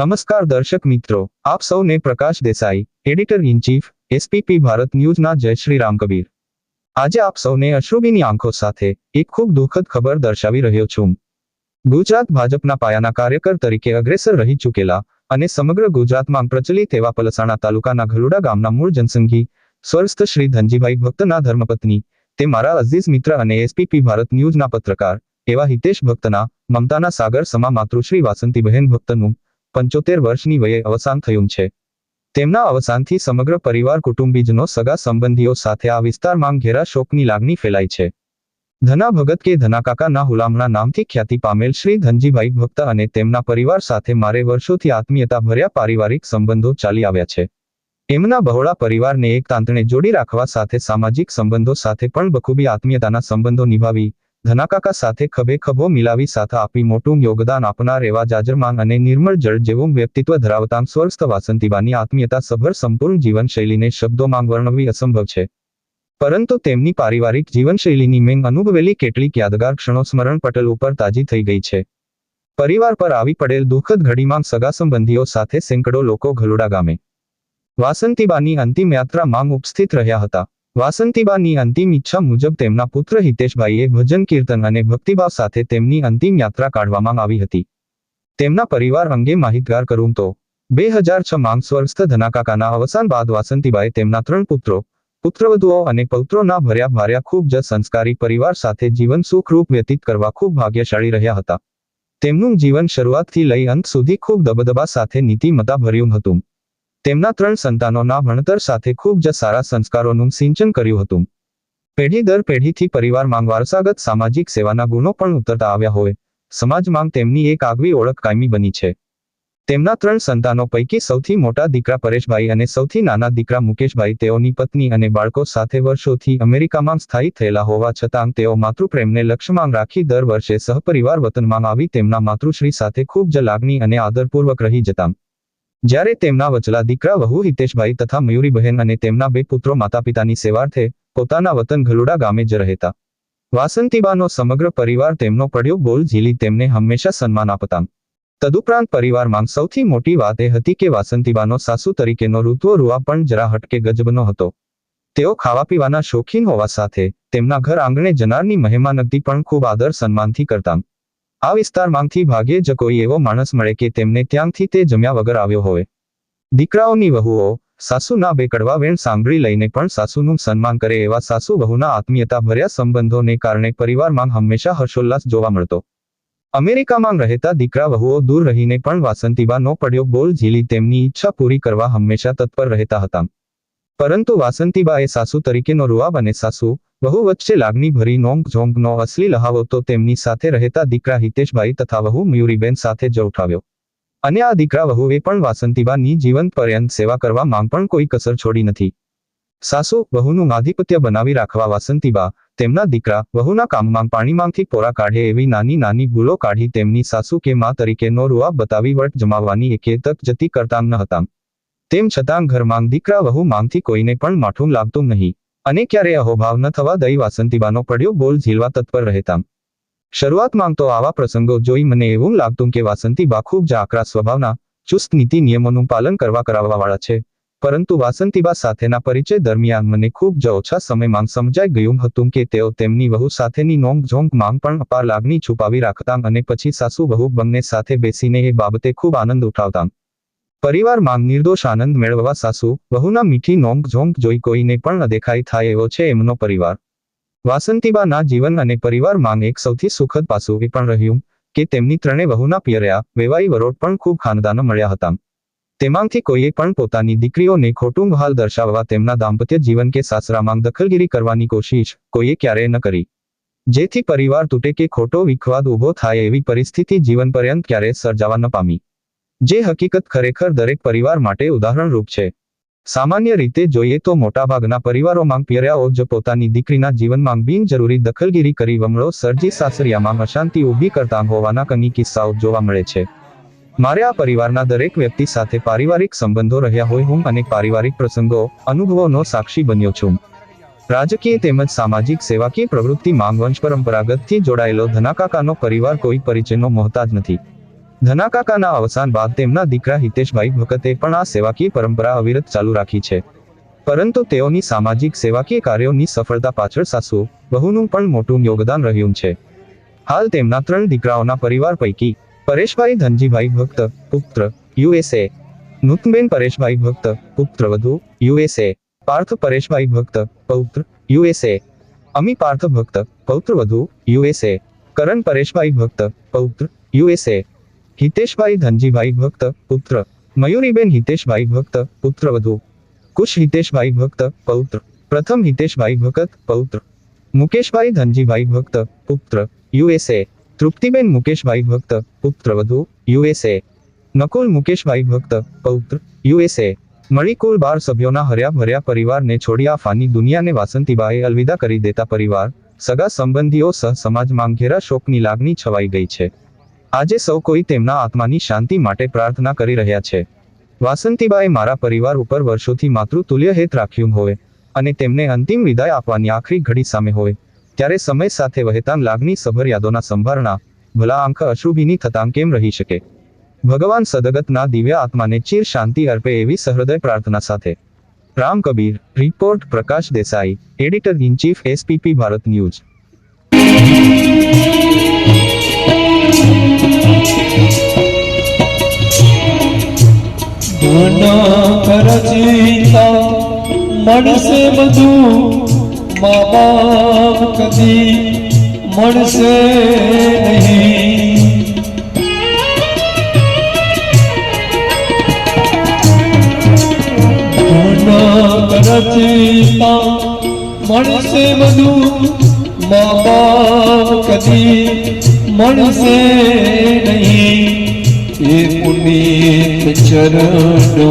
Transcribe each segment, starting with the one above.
નમસ્કાર દર્શક મિત્રો, આપ સૌને Prakash Desai, editor in chief SPP Bharat ન્યૂઝના જય શ્રી રામ આજે આપ સૌને અશ્રુભીની આંખો સાથે એક ખૂબ દુઃખદ ખબર દર્શાવી રહ્યો છું. ગુજરાત ભાજપના પાયાના કાર્યકર તરીકે અગ્રેસર રહી ચૂકેલા અને સમગ્ર ગુજરાતમાં પ્રચલિત એવા પલસાણા તાલુકાના ઘલુડા ગામના મૂળ જનસંઘી સ્વર્સ્થ શ્રી ધનજીભાઈ ભક્તના ધર્મપત્ની, તે મારા અઝીઝ મિત્ર અને એસપીપી ભારત ન્યૂઝના પત્રકાર, એવા હિતેશ ભક્તના, મમતાના સાગર સમા માતૃશ્રી વાસંતીબહેન ભક્તનું પંચોતેર વર્ષની વયે અવસાન થયું છે. તેમના અવસાનથી સમગ્ર પરિવાર કુટુંબીજનો સગા સંબંધીઓ સાથે આ વિસ્તારમાં ઘેરા શોકની લાગણી ફેલાઈ છે. ધના ભગત કે ધનાકાકાના હુલામણા નામથી ખ્યાતિ પામેલ શ્રી ધનજીભાઈ ભક્ત અને તેમના પરિવાર સાથે મારે વર્ષોથી આત્મીયતા ભર્યા પારિવારિક સંબંધો ચાલી આવ્યા છે. એમના બહોળા પરિવારને એક તાંતણે જોડી રાખવા સાથે સામાજિક સંબંધો સાથે પણ બખૂબી આત્મીયતાના સંબંધો નિભાવી ધનાકાકા સાથે ખભે ખભો મિલાવી સાથે આપી મોટું યોગદાન આપનાર એવા જાજરમાન અને નિર્મળ જળ જેવું વ્યક્તિત્વ ધરાવતા સ્વર્સ્થ વાસંતીબાની આત્મીયતા સભર સંપૂર્ણ જીવનશૈલીને શબ્દોમાં વર્ણવી અસંભવ છે. પરંતુ તેમની પારિવારિક જીવનશૈલીની મેં અનુભવેલી કેટલીક યાદગાર ક્ષણો સ્મરણ પટલ ઉપર તાજી થઈ ગઈ છે. પરિવાર પર આવી પડેલ દુઃખદ ઘડીમાં સગા સંબંધીઓ સાથે સેંકડો લોકો ઘલુડા ગામે. વાસંતીબાની અંતિમ યાત્રા માંગ ઉપસ્થિત રહ્યા હતા. વાસંતીબાની અંતિમ ઈચ્છા મુજબ તેમના પુત્ર હિતેશભાઈએ ભજન કીર્તન અને ભક્તિભાવ સાથે તેમની અંતિમ યાત્રા કાઢવામાં આવી હતી. તેમના પરિવાર અંગે માહિતગાર કરું તો, બે હજાર છ માં સ્વર્ગસ્થ ધનાકાકાના અવસાન બાદ વાસંતીબાએ તેમના ત્રણ પુત્રો, પુત્રવધુઓ અને પૌત્રોના ભર્યા ભાર્યા ખૂબ જ સંસ્કારી પરિવાર સાથે જીવન સુખરૂપ વ્યતીત કરવા ખૂબ ભાગ્યશાળી રહ્યા હતા. તેમનું જીવન શરૂઆતથી લઈ અંત સુધી ખૂબ દબદબા સાથે નીતિમતા ભર્યું હતું. તેમના ત્રણ સંતાનોના ભણતર સાથે ખૂબ જ સારા સંસ્કારોનું સિંચન કર્યું હતું. પેઢી દર પેઢીથી પરિવારમાં વારસાગત સામાજિક સેવાના ગુણો પણ ઉતરતા આવ્યા હોય. સમાજમાં તેમની એક આગવી ઓળખ કાયમી બની છે. તેમના ત્રણ સંતાનો પૈકી સૌથી મોટા દીકરા પરેશભાઈ અને સૌથી નાના દીકરા મુકેશભાઈ તેઓની પત્ની અને બાળકો સાથે વર્ષોથી અમેરિકામાં સ્થાયી થયેલા હોવા છતાં તેઓ માતૃપ્રેમને લક્ષ્યમાં રાખી દર વર્ષે સહપરિવાર વતનમાં આવી તેમના માતૃશ્રી સાથે ખૂબ જ લાગણી અને આદરપૂર્વક રહી જતા. જ્યારે તેમના વચલા દીકરા વહુ હિતેશભાઈ તથા મયુરીબહેન અને તેમના બે પુત્રો માતા પિતાની સેવાર્થે પોતાના વતન ઘલુડા ગામે જ રહેતા. વાસંતીબાનો સમગ્ર પરિવાર તેમનો પડ્યો બોલ ઝીલી તેમને હંમેશા સન્માન આપતા. તદુપરાંત પરિવારમાં સૌથી મોટી વાત એ હતી કે વાસંતીબાનો સાસુ તરીકેનો ઋતુઓ રૂવા પણ જરા હટકે ગજબનો હતો. તેઓ ખાવા પીવાના શોખીન હોવા સાથે તેમના ઘર આંગણે જનારની મહેમાનગતી પણ ખૂબ આદર સન્માનથી કરતા. આ વિસ્તારમાંથી ભાગ્યે જ કોઈ એવો માણસ મળે કે તેમને ત્યાંથી તે જમ્યા વગર આવ્યો હોય. દીકરાઓની વહુઓ સાસુના બે કડવા વેણ સાંભળી લઈને પણ સાસુનું સન્માન કરે એવા સાસુ વહુના આત્મીયતા ભર્યા સંબંધોને કારણે પરિવારમાં હંમેશા હર્ષોલ્લાસ જોવા મળતો. અમેરિકામાં રહેતા દીકરા વહુઓ દૂર રહીને પણ વાસંતીબાનો પડ્યો બોલ ઝીલી તેમની ઈચ્છા પૂરી કરવા હંમેશા તત્પર રહેતા હતા. પરંતુ વાસંતીબાએ સાસુ તરીકેનો રૂઆબ અને સાસુ વહુ વચ્ચે લાગણી ભરી નોંગ ઝોંગનો અસલી લહાવો તો તેમની સાથે રહેતા દીકરા હિતેશભાઈ તથા વહુ મયુરીબેન સાથે જ ઉઠાવ્યો. અને આ દીકરા વહુએ પણ વાસંતીબાની જીવન પર્યંત સેવા કરવા માંગ પણ કોઈ કસર છોડી નથી. સાસુ વહુનું આધિપત્ય બનાવી રાખવા વાસંતીબા તેમના દીકરા વહુના કામમાં પાણીમાંથી પોરા કાઢે એવી નાની નાની ભૂલો કાઢી તેમની સાસુ કે મા તરીકેનો રૂઆબ બતાવી વટ જમાવવાની એકે તક જતી કરતા ન હતા. તેમ છતાં ઘરમાં દીકરા વહુ માંગથી કોઈને પણ માઠું લાગતું નહીં. અને ક્યારે અહોભાવ ન થવા દઈ વાસંતીબાનો પડ્યો બોલ ઝીલવા તત્પર રહેતા શરૂઆતમાં તો આવા પ્રસંગો જોઈ મને એવું લાગતું કે વાસંતીબા ખૂબ જ આકરા સ્વભાવના, ચુસ્ત નીતિ નિયમોનું પાલન કરવા કરાવવાવાળા છે. પરંતુ વાસંતીબા સાથેના પરિચય દરમિયાન મને ખૂબ જ ઓછા સમયમાં સમજાઈ ગયું હતું કે તેઓ તેમની વહુ સાથેની નોંગ ઝોંક માંગ પણ અપાર લાગણી છુપાવી રાખતા અને પછી સાસુ વહુ બંને સાથે બેસીને એ બાબતે ખૂબ આનંદ ઉઠાવતા પરિવારમાં નિર્દોષ આનંદ મેળવવા સાસુ, વહુના મીઠી નોંક ઝોંક જોઈ કોઈને પણ અદેખાઈ થાય એવો છે એમનો પરિવાર. વાસંતીબાના જીવન અને પરિવારમાં એક સૌથી સુખદ પાસું એ પણ રહ્યું કે તેમની ત્રણે વહુના પિયર્યા વેવાઈ વરોટ પણ ખૂબ ખાનદાનો મળ્યા હતા. તેમાંથી કોઈએ પણ પોતાની દીકરીઓને ખોટું હાલ દર્શાવવા તેમના દાંપત્ય જીવન કે સાસરામાં દખલગીરી કરવાની કોશિશ કોઈએ ક્યારેય ન કરી. જેથી પરિવાર તૂટે કે ખોટો વિખવાદ ઊભો થાય એવી પરિસ્થિતિ જીવન પર્યંત ક્યારેય સર્જાવા ન પામી. જે હકીકત ખરેખર દરેક પરિવાર માટે ઉદાહરણરૂપ છે. સામાન્ય રીતે જોઈએ તો મોટાભાગના પરિવારોમાં પિયર્યાઓ જ પોતાની દીકરીના જીવનમાં બિનજરૂરી દખલગીરી કરી વમળો, સર્જી સાસરિયામાં અશાંતિ ઊભી કરતા હોવાના કની કિસ્સાઓ જોવા મળે છે. મારે આ પરિવારના દરેક વ્યક્તિ સાથે પારિવારિક સંબંધો રહ્યા હોય હું અનેક પારિવારિક પ્રસંગો, અનુભવોનો સાક્ષી બન્યો છું. રાજકીય તેમજ સામાજિક સેવાકીય પ્રવૃત્તિ માંગ વંશ પરંપરાગતથી જોડાયેલો ધનાકાકાનો પરિવાર કોઈ પરિચયનો મોહતાજ નથી. ધનાકાકાના અવસાન બાદ તેમના દીકરા હિતેશભાઈ વખતે પણ આ સેવાકીય પરંપરા અવિરત ચાલુ રાખી છે. પરંતુ તેઓની સામાજિક સેવાકીય કાર્યોની સફળતા પાછળ સાસુ, બહુનું પણ મોટું યોગદાન રહ્યું છે. હાલ તેમના ત્રણ દીકરાઓના પરિવાર પૈકી પરેશભાઈ ધનજીભાઈ ભક્ત, પુત્ર યુએસએ નૂતનબેન પરેશભાઈ ભક્ત પુત્રવધુ યુએસએ પાર્થ પરેશભાઈ ભક્ત, પૌત્ર યુએસએ અમી પાર્થ ભક્ત પૌત્રવધુ યુએસએ કરણ પરેશભાઈ ભક્ત, પૌત્ર યુએસએ હિતેશભાઈ ધનજીભાઈ ભક્ત પુત્ર. મયુરીબેન હિતેશભાઈ ભક્ત પુત્રવધુ કુશ હિતેશભાઈ ભક્ત પૌત્ર. પ્રથમ હિતેશભાઈ ભગત પૌત્ર. મુકેશભાઈ ધનજીભાઈ ભક્ત પુત્ર. યુએસએ તૃપ્તિબેન મુકેશભાઈ ભક્ત પુત્રવધુ યુએસએ નકુલ મુકેશભાઈ ભક્ત પૌત્ર. યુએસએ મળી કુલ બાર સભ્યોના હર્યા ભર્યા પરિવારને છોડી આ ફાની દુનિયાને વાસંતીબાએ અલવિદા કરી દેતા પરિવાર. સગા સંબંધીઓ સહ સમાજમાં ઘેરા શોકની લાગણી છવાઈ ગઈ છે. આજે સૌ કોઈ તેમના આત્માની શાંતિ માટે પ્રાર્થના કરી રહ્યા છે. વાસંતીબાએ મારા પરિવાર ઉપર વર્ષોથી માતૃતુલ્ય હેત રાખ્યું હોય અને તેમને અંતિમ વિદાય આપવાની આખરી ઘડી સામે હોય, ત્યારે સમય સાથે વહેતાન લાગણી સભર યાદોના સંભારણા, ભલા આંખ અશ્રુભીની થતાં કેમ રહી શકે? ભગવાન સદગતના દિવ્ય આત્માને ચીર શાંતિ અર્પે એવી સહૃદય પ્રાર્થના સાથે. Ram Kabir, report Prakash Desai editor in chief SPP Bharat news. ધન ખર્ચિતા મળશે બધું મા બાપ કદી મળશે નહીં. રચિતા મળશે બધું મા બાપ કદી મળશે ಶರಣೋ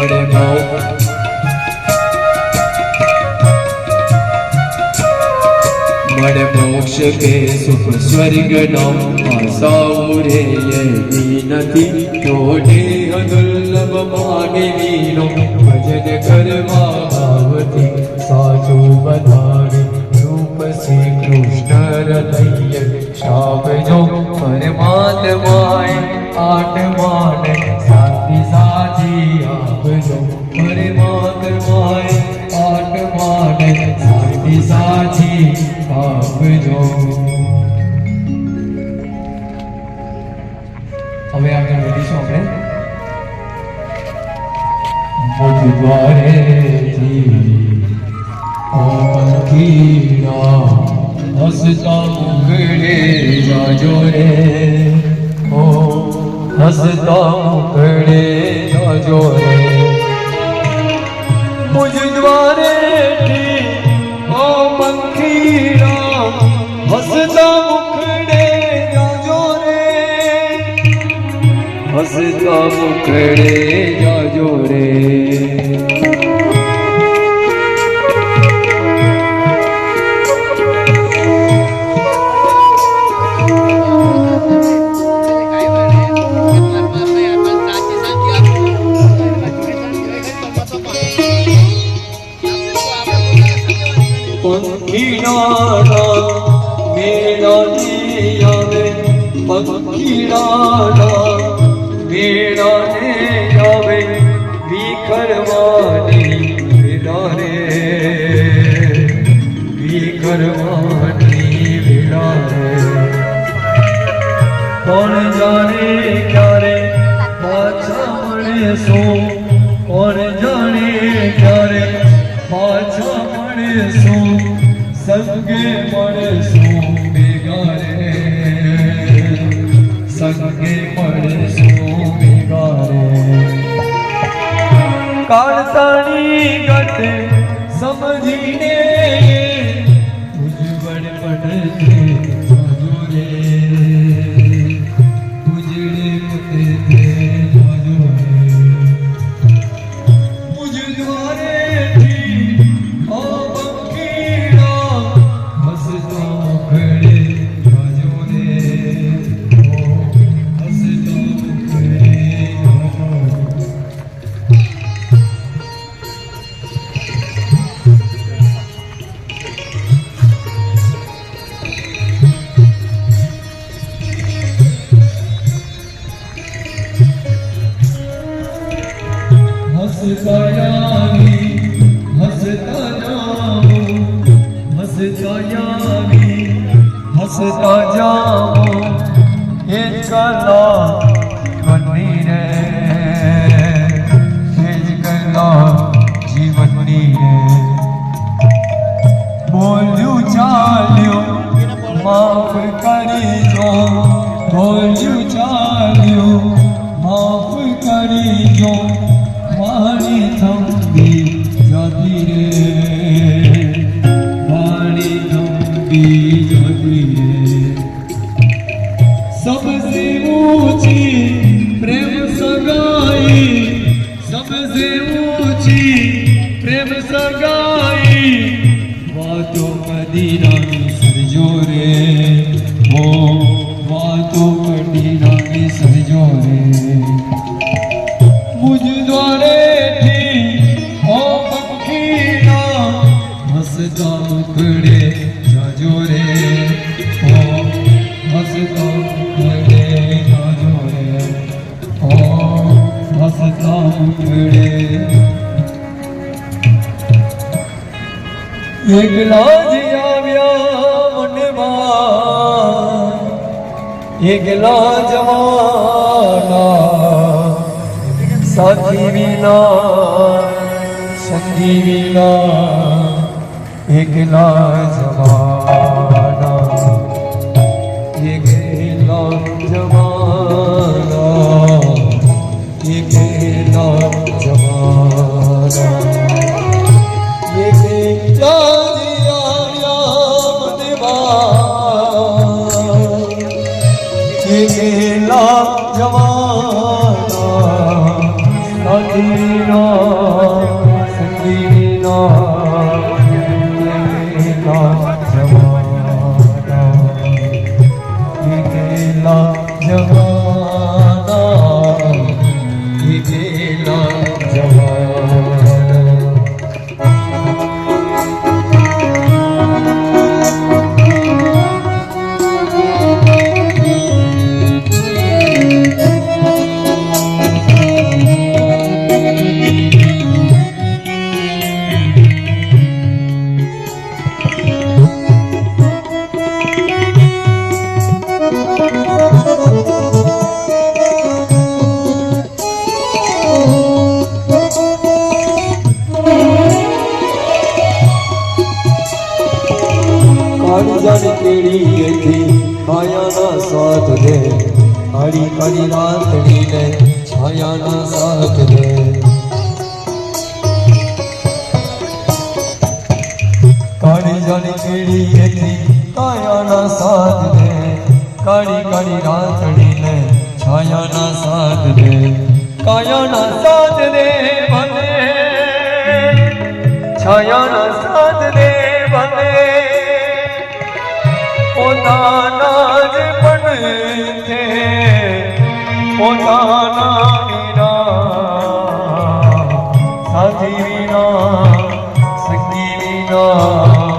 આપજો મળે મોક્ષ કે સુખ સ્વર્ગ નો આશાઓ રે એવી નથી જોડે અદુર્લભ માનવીનો ભજન કરવા ભાવથી સાચું બધાવી રૂપ શ્રી કૃષ્ણ રતૈય. શાપજો પરમાત્માય આત્માને શાંતિ સાજી હવે આગળ વધીશું આપણે. મુજ દ્વારેથી ઓ પંખીના હસતા મુગડે જાજો રે. ઓ, હસતા મુગડે જાજો રે. મુજ દ્વારેથી ઓ પંખીના હસતા મુખડે જાજો રે. ચોકડી રાણી સજો રે મુજ દ્વારે ઓ પંખીના હસતા મુખડે જાજો રે. એકલા જવાના સાથી વિના સંગી વિના એકલા જવાના. Amen. એથી માયાના સાથ દે, કાળી કાળી રાતડીને છાયાના સાથ દે. કાળી જાને કેળી એથી કાયાના સાથ દે, કાળી કાળી રાતડીને છાયાના સાથ દે. કાયાના સાથ દે ભલે છાયાના સાથ દે મને પોતાના જ પણ છે. પોતાના વિના સાથી વિના સંગી વિના.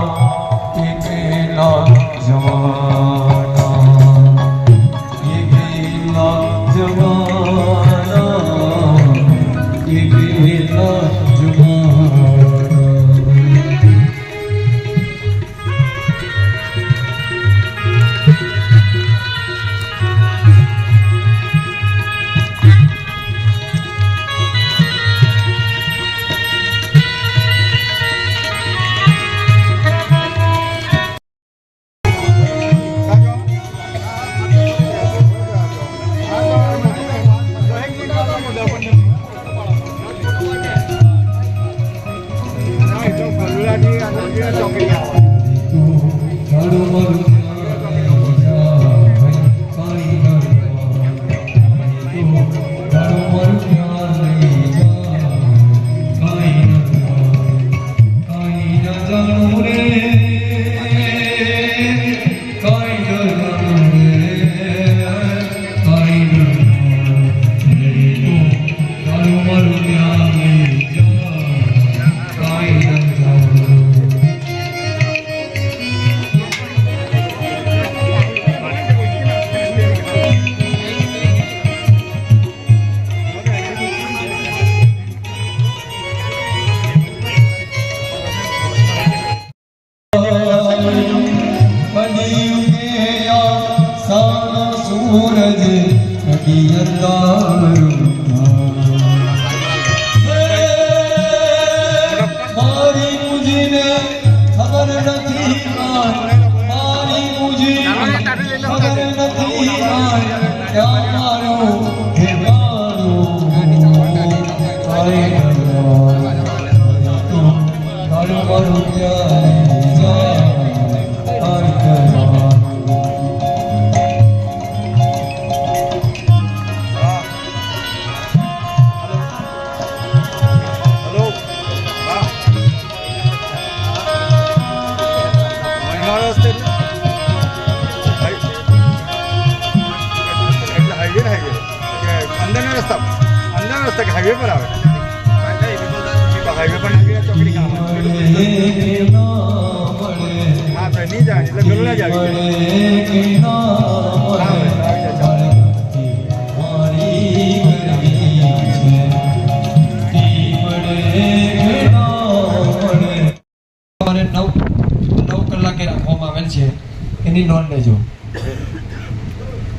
એની નોંધ લેજો.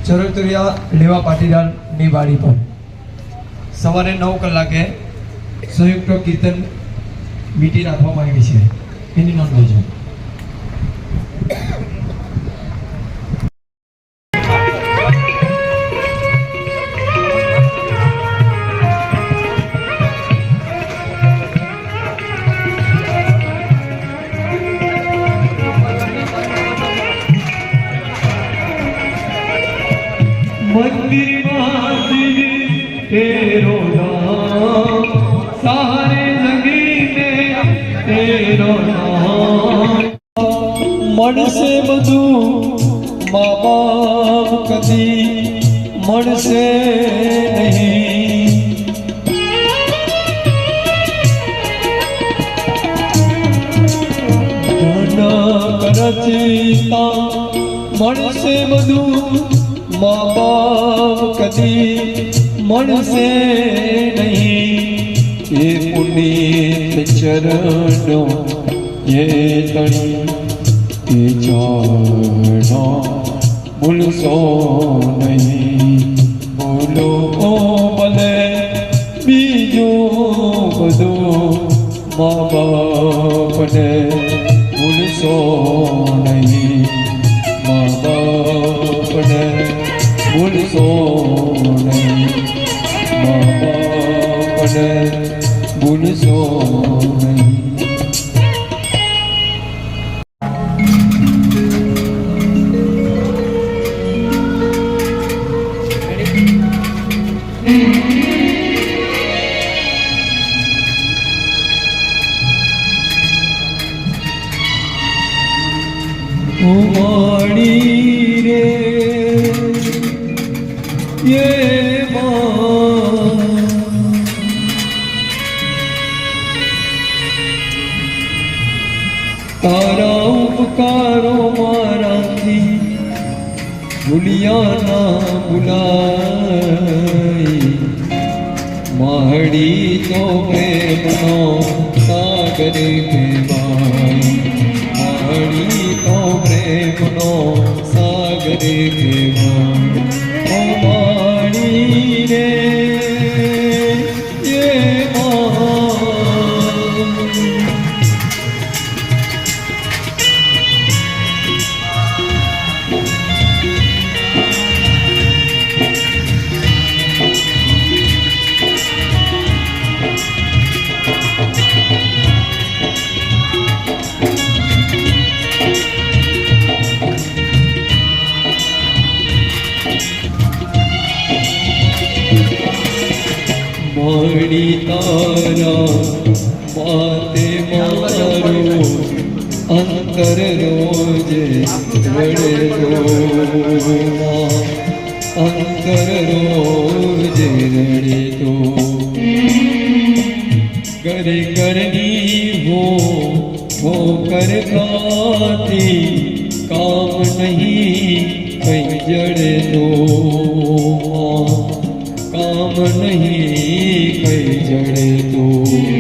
ચરોતરિયા લેવા પાટીદારની વાડી પર. સવારે નવ કલાકે સંયુક્ત કીર્તન મીટી રાખવામાં આવી છે. એની નોંધ લેજો. મળશે બધું મા બાપ કદી મળશે નહીં નાના કરચતા મળશે બધું મા બાપ કદી મળશે નહીં એ પુનિત ચરણો એ તણી એ ચરણો ભૂલશો નહીં બોલો ઓ ભલે બીજો બધો મા બાપને ભૂલશો નહીં મા બાપને ભૂલશો નહીં મા બાપને ભૂલશો નહીં. માહડી તો પ્રેમનો સાગર કહેવાય. માહડી તો પ્રેમનો સાગર કહેવાય. મારી તારા માતે મારો અંતર રોજે રડે રોમાં અંતર રોજે રડે તો કરે કરની હો હો કર ખાતી કામ નહીં કઈ જડે તો કામ નહીં કઈ જડે તો.